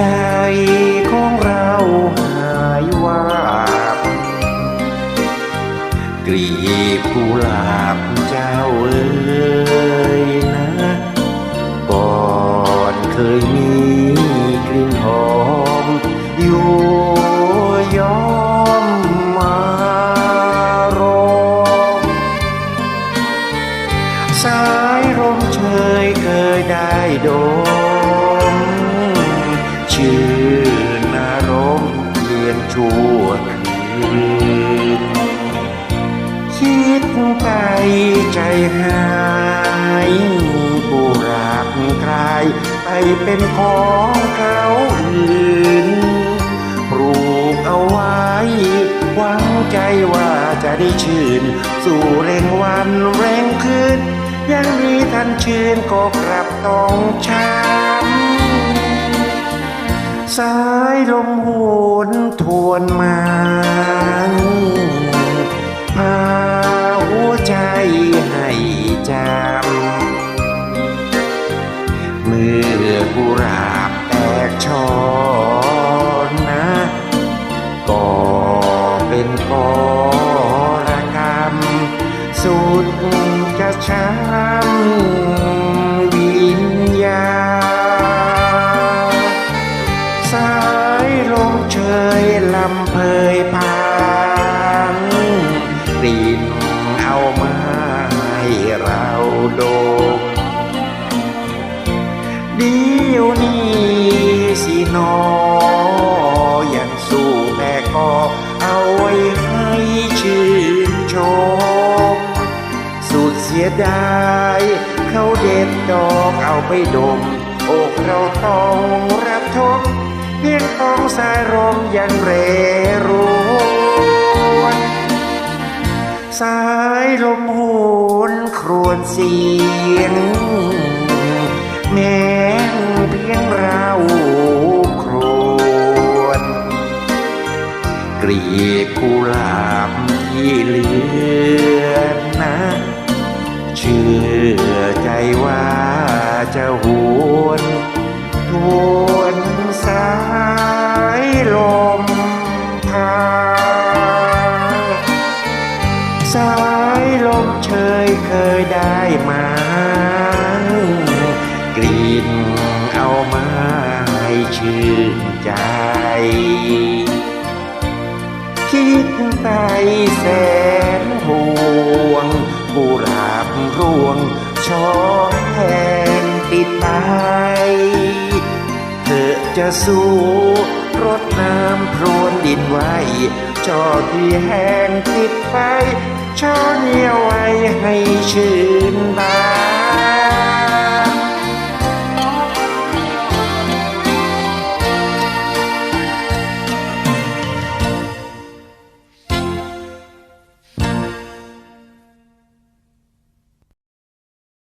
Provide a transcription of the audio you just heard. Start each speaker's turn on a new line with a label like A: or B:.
A: ใจของเราหายวับกรีบกุหลาบเจ้าเอ๋ยนะก่อนเคยมีกลิ่นหอมอยู่ยอมมารอสายลมเชยเคยได้โดน ชั่วคืนคิดไปใจหายผู้รักใครไปเป็นของเขาอื่นปลูกเอาไว้ หวังใจว่าจะได้ชื่น สู่เร่งวันเร่งคืนยังมีทันชื่นก็กลับต้องช้ำสายลมหว วนมาพาหัวใจให้จำเมื่อกุหลาบแตกชอนนะ ก็เป็นพรกรรมสุดจะช้ำ ลำเพยพางกลิ่นเอามาให้เราดมเดี๋ยวนี้สิหนอยังสู้แต่ก็เอาไว้ให้ชื่นชม สุดเสียดายเขาเด็ดดอกเอาไปดมอกเราต้องรับทม พียงต้องสายลมยังเรรวนสายลมโหนครวญเสียง แม้เพียงเราครวญกรีบกุหลาบที่เลือนะเชื่อ ลมพา สายลมเชยเคยได้มากลิ่นเอามาให้ชื่นใจ คิดไปแสนห่วงผู้ราบร่วงชอแหงติดไปเธอจะสู้ รดน้ำพรวนดินไว้ จอที่แห้งติดไฟช่อเนียวไว้ให้ชื่นบาน